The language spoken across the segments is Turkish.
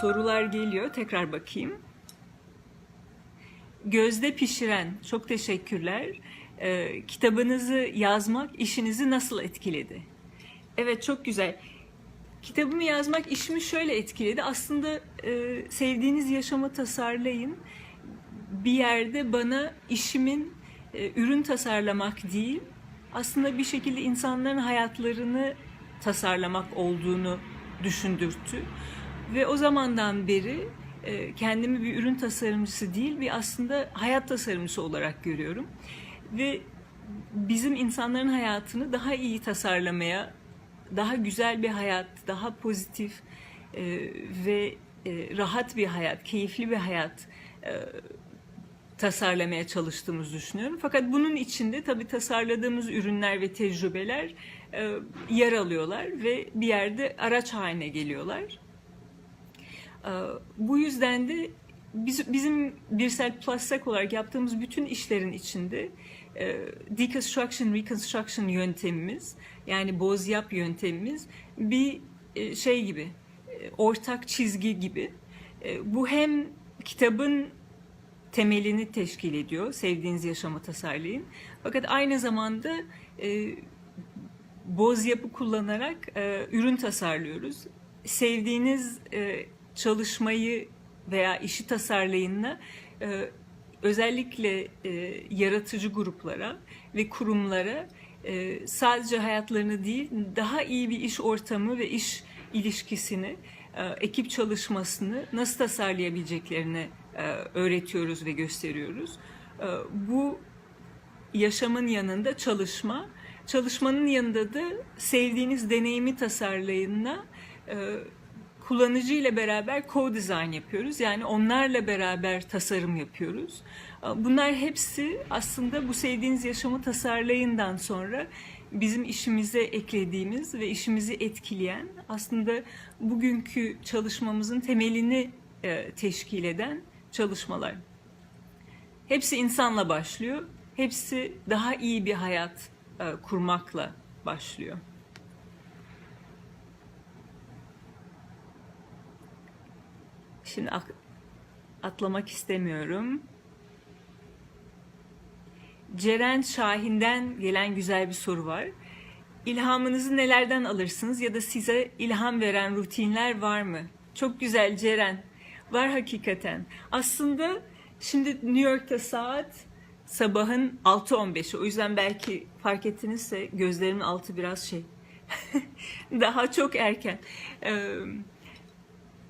Sorular geliyor. Tekrar bakayım. Gözde pişiren. Çok teşekkürler. Ee, kitabınızı yazmak işinizi nasıl etkiledi? Evet çok güzel. Kitabımı yazmak işimi şöyle etkiledi. Aslında e, sevdiğiniz yaşamı tasarlayın. Bir yerde bana işimin e, ürün tasarlamak değil, aslında bir şekilde insanların hayatlarını tasarlamak olduğunu düşündürttü. Ve o zamandan beri e, kendimi bir ürün tasarımcısı değil, bir aslında hayat tasarımcısı olarak görüyorum. Ve bizim insanların hayatını daha iyi tasarlamaya, daha güzel bir hayat, daha pozitif e, ve e, rahat bir hayat, keyifli bir hayat tasarlamaya çalıştığımızı düşünüyorum. Fakat bunun içinde tabii tasarladığımız ürünler ve tecrübeler yer alıyorlar ve bir yerde araç haline geliyorlar. E, bu yüzden de biz, bizim Birsel Plastik olarak yaptığımız bütün işlerin içinde e, deconstruction, reconstruction yöntemimiz yani boz yap yöntemimiz bir e, şey gibi, e, ortak çizgi gibi. E, bu hem kitabın temelini teşkil ediyor. Sevdiğiniz yaşamı tasarlayın. Fakat aynı zamanda boz yapı kullanarak ürün tasarlıyoruz. Sevdiğiniz çalışmayı veya işi tasarlayınla e, özellikle e, yaratıcı gruplara ve kurumlara e, sadece hayatlarını değil daha iyi bir iş ortamı ve iş ilişkisini, e, ekip çalışmasını nasıl tasarlayabileceklerini e, öğretiyoruz ve gösteriyoruz. E, bu yaşamın yanında çalışma, çalışmanın yanında da sevdiğiniz deneyimi tasarlayınla e, kullanıcı ile beraber co-design yapıyoruz. Yani onlarla beraber tasarım yapıyoruz. Bunlar hepsi aslında bu sevdiğiniz yaşamı tasarlayından sonra bizim işimize eklediğimiz ve işimizi etkileyen aslında bugünkü çalışmamızın temelini e, teşkil eden çalışmalar. Hepsi insanla başlıyor. Hepsi daha iyi bir hayat e, kurmakla başlıyor. Şimdi atlamak istemiyorum. Ceren Şahin'den gelen güzel bir soru var. İlhamınızı nelerden alırsınız ya da size ilham veren rutinler var mı? Çok güzel Ceren. Var hakikaten. Aslında şimdi New York'ta saat sabahın 6.15'i. O yüzden belki fark ettinizse gözlerimin altı biraz şey. Daha çok erken. Ee,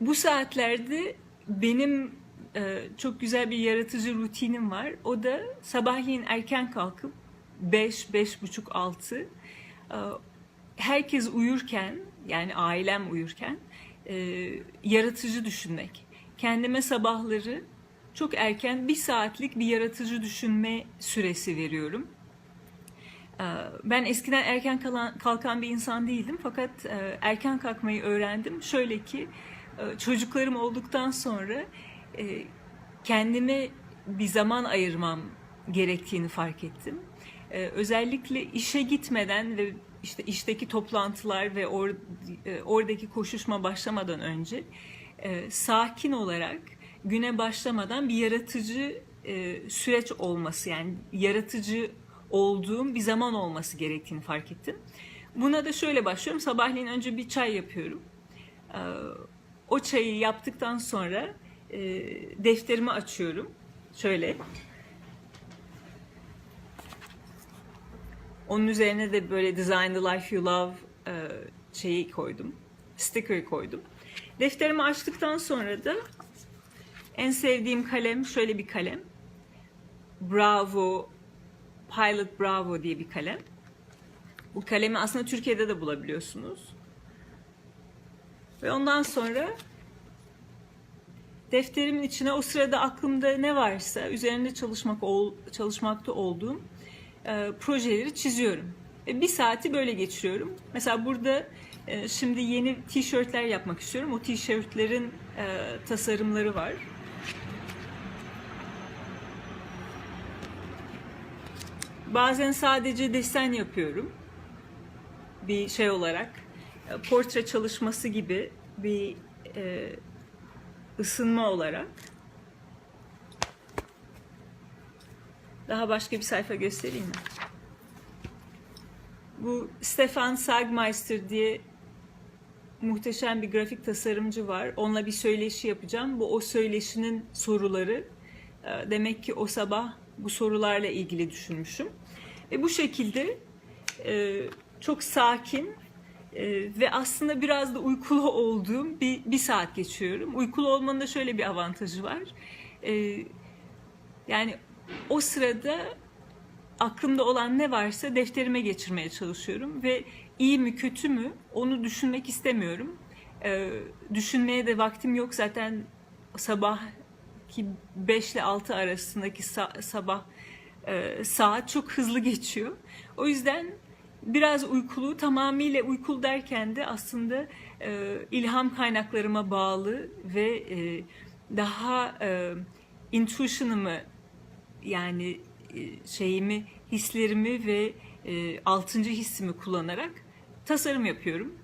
bu saatlerde benim e, çok güzel bir yaratıcı rutinim var. O da sabahleyin erken kalkıp 5, beş, buçuk, altı e, herkes uyurken yani ailem uyurken e, yaratıcı düşünmek. Kendime sabahları çok erken bir saatlik bir yaratıcı düşünme süresi veriyorum. E, ben eskiden erken kalkan bir insan değildim fakat e, erken kalkmayı öğrendim. Şöyle ki çocuklarım olduktan sonra e, kendime bir zaman ayırmam gerektiğini fark ettim. E, özellikle işe gitmeden ve işte işteki toplantılar ve or, oradaki koşuşma başlamadan önce sakin olarak güne başlamadan bir yaratıcı süreç olması yani yaratıcı olduğum bir zaman olması gerektiğini fark ettim. Buna da şöyle başlıyorum. Sabahleyin önce bir çay yapıyorum o çayı yaptıktan sonra e, defterimi açıyorum. Şöyle. Onun üzerine de böyle Design the Life You Love e, şeyi koydum. Sticker koydum. Defterimi açtıktan sonra da en sevdiğim kalem şöyle bir kalem. Bravo, Pilot Bravo diye bir kalem. Bu kalemi aslında Türkiye'de de bulabiliyorsunuz. Ve ondan sonra defterimin içine o sırada aklımda ne varsa üzerinde çalışmak ol, çalışmakta olduğum e, projeleri çiziyorum. E, bir saati böyle geçiriyorum. Mesela burada e, şimdi yeni tişörtler yapmak istiyorum. O tişörtlerin e, tasarımları var. Bazen sadece desen yapıyorum. Bir şey olarak portre çalışması gibi bir e, ısınma olarak. Daha başka bir sayfa göstereyim mi? Bu Stefan Sagmeister diye muhteşem bir grafik tasarımcı var. Onunla bir söyleşi yapacağım. Bu o söyleşinin soruları. Ee, Demek ki o sabah bu sorularla ilgili düşünmüşüm. Ve bu şekilde e, çok sakin e, ve aslında biraz da uykulu olduğum bir, bir saat geçiyorum. Uykulu olmanın da şöyle bir avantajı var. E, yani o sırada aklımda olan ne varsa defterime geçirmeye çalışıyorum ve iyi mi kötü mü onu düşünmek istemiyorum. Ee, düşünmeye de vaktim yok zaten sabah ki 5 ile 6 arasındaki sa- sabah e, saat çok hızlı geçiyor. O yüzden biraz uykulu, tamamıyla uykulu derken de aslında e, ilham kaynaklarıma bağlı ve e, daha e, intuition'ımı yani e, şeyimi, hislerimi ve e, altıncı hissimi kullanarak tasarım yapıyorum.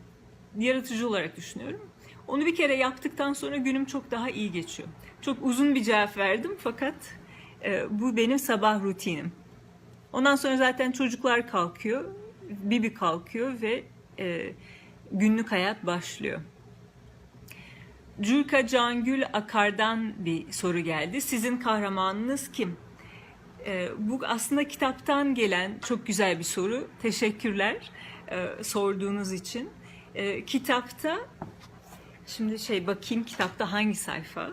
Yaratıcı olarak düşünüyorum. Onu bir kere yaptıktan sonra günüm çok daha iyi geçiyor. Çok uzun bir cevap verdim fakat e, bu benim sabah rutinim. Ondan sonra zaten çocuklar kalkıyor, Bibi kalkıyor ve e, günlük hayat başlıyor. Cülka Cangül Akar'dan bir soru geldi. Sizin kahramanınız kim? Ee, bu aslında kitaptan gelen çok güzel bir soru. Teşekkürler e, sorduğunuz için. Ee, kitapta, şimdi şey bakayım kitapta hangi sayfa?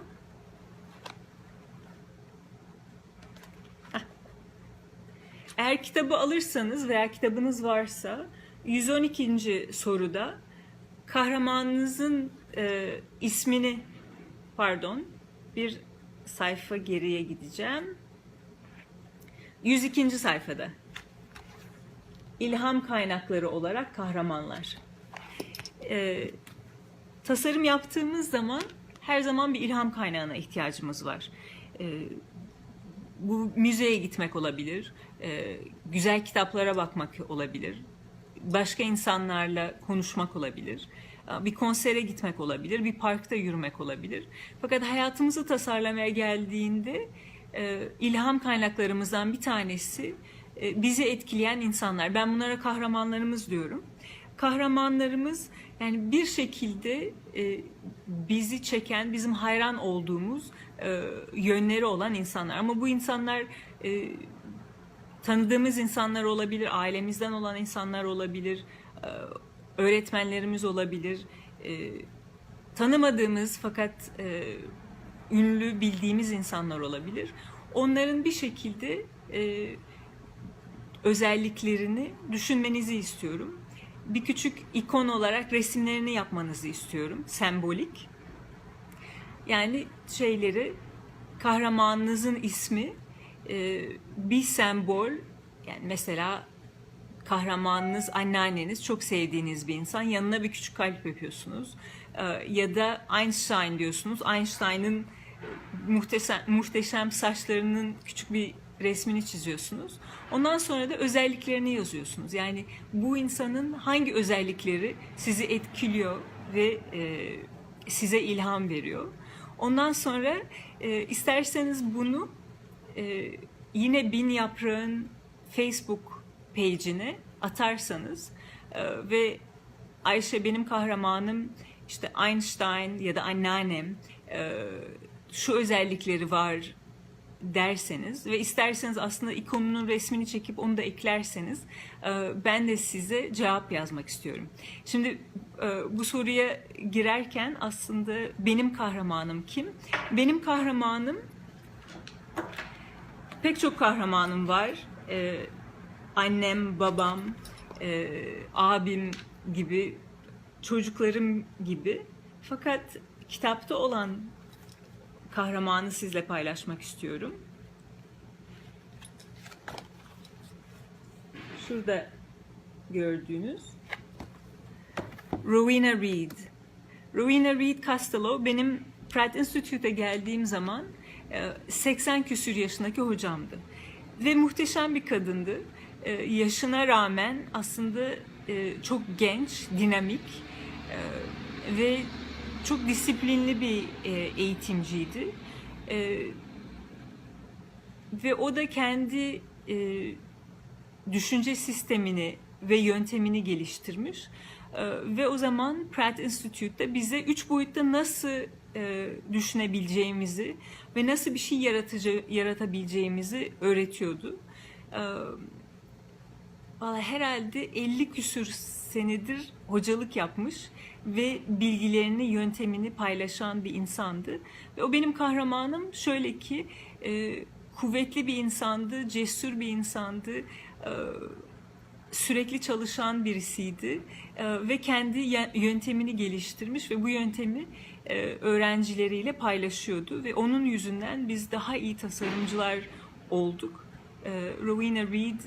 Eğer kitabı alırsanız veya kitabınız varsa 112. soruda kahramanınızın e, ismini pardon bir sayfa geriye gideceğim. 102. sayfada. İlham kaynakları olarak kahramanlar. Ee, tasarım yaptığımız zaman her zaman bir ilham kaynağına ihtiyacımız var. Ee, bu müzeye gitmek olabilir, e, güzel kitaplara bakmak olabilir, başka insanlarla konuşmak olabilir, bir konsere gitmek olabilir, bir parkta yürümek olabilir. Fakat hayatımızı tasarlamaya geldiğinde e, ilham kaynaklarımızdan bir tanesi e, bizi etkileyen insanlar. Ben bunlara kahramanlarımız diyorum. Kahramanlarımız yani bir şekilde e, bizi çeken, bizim hayran olduğumuz e, yönleri olan insanlar. Ama bu insanlar e, tanıdığımız insanlar olabilir, ailemizden olan insanlar olabilir, e, öğretmenlerimiz olabilir, tanımadığımız fakat ünlü bildiğimiz insanlar olabilir. Onların bir şekilde özelliklerini düşünmenizi istiyorum. Bir küçük ikon olarak resimlerini yapmanızı istiyorum. Sembolik. Yani şeyleri kahramanınızın ismi e, bir sembol yani mesela kahramanınız anneanneniz çok sevdiğiniz bir insan yanına bir küçük kalp yapıyorsunuz E, ya da Einstein diyorsunuz Einstein'ın muhteşem, muhteşem saçlarının küçük bir resmini çiziyorsunuz. Ondan sonra da özelliklerini yazıyorsunuz. Yani bu insanın hangi özellikleri sizi etkiliyor ve e, size ilham veriyor. Ondan sonra e, isterseniz bunu e, yine Bin Yaprağın Facebook page'ine atarsanız e, ve Ayşe benim kahramanım işte Einstein ya da anneannem e, şu özellikleri var derseniz ve isterseniz aslında ikonunun resmini çekip onu da eklerseniz e, ben de size cevap yazmak istiyorum. Şimdi e, bu soruya girerken aslında benim kahramanım kim? Benim kahramanım pek çok kahramanım var. E, annem, babam, abim gibi, çocuklarım gibi. Fakat kitapta olan kahramanı sizle paylaşmak istiyorum. Şurada gördüğünüz Rowena Reed. Rowena Reed Costello benim Pratt Institute'e geldiğim zaman 80 e, küsür yaşındaki hocamdı. Ve muhteşem bir kadındı. E, yaşına rağmen aslında e, çok genç, dinamik ve çok disiplinli bir e, eğitimciydi. E, ve o da kendi e, düşünce sistemini ve yöntemini geliştirmiş. Ve o zaman Pratt Institute'da bize üç boyutta nasıl düşünebileceğimizi ve nasıl bir şey yaratıcı yaratabileceğimizi öğretiyordu. E, Valla herhalde 50 küsür senedir hocalık yapmış ve bilgilerini, yöntemini paylaşan bir insandı. Ve o benim kahramanım şöyle ki e, kuvvetli bir insandı, cesur bir insandı, e, sürekli çalışan birisiydi e, ve kendi yöntemini geliştirmiş ve bu yöntemi e, öğrencileriyle paylaşıyordu ve onun yüzünden biz daha iyi tasarımcılar olduk. E, Rowena Reed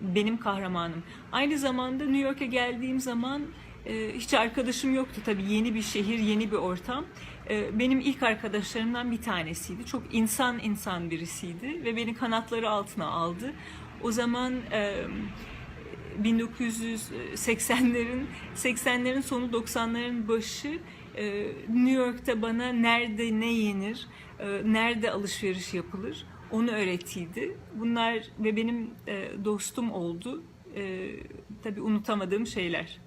benim kahramanım. Aynı zamanda New York'a geldiğim zaman e, hiç arkadaşım yoktu tabii yeni bir şehir, yeni bir ortam. E, benim ilk arkadaşlarımdan bir tanesiydi. Çok insan insan birisiydi ve beni kanatları altına aldı. O zaman e, 1980'lerin 80'lerin sonu 90'ların başı e, New York'ta bana nerede ne yenir, e, nerede alışveriş yapılır onu öğretiydi. Bunlar ve benim e, dostum oldu. E, tabii unutamadığım şeyler.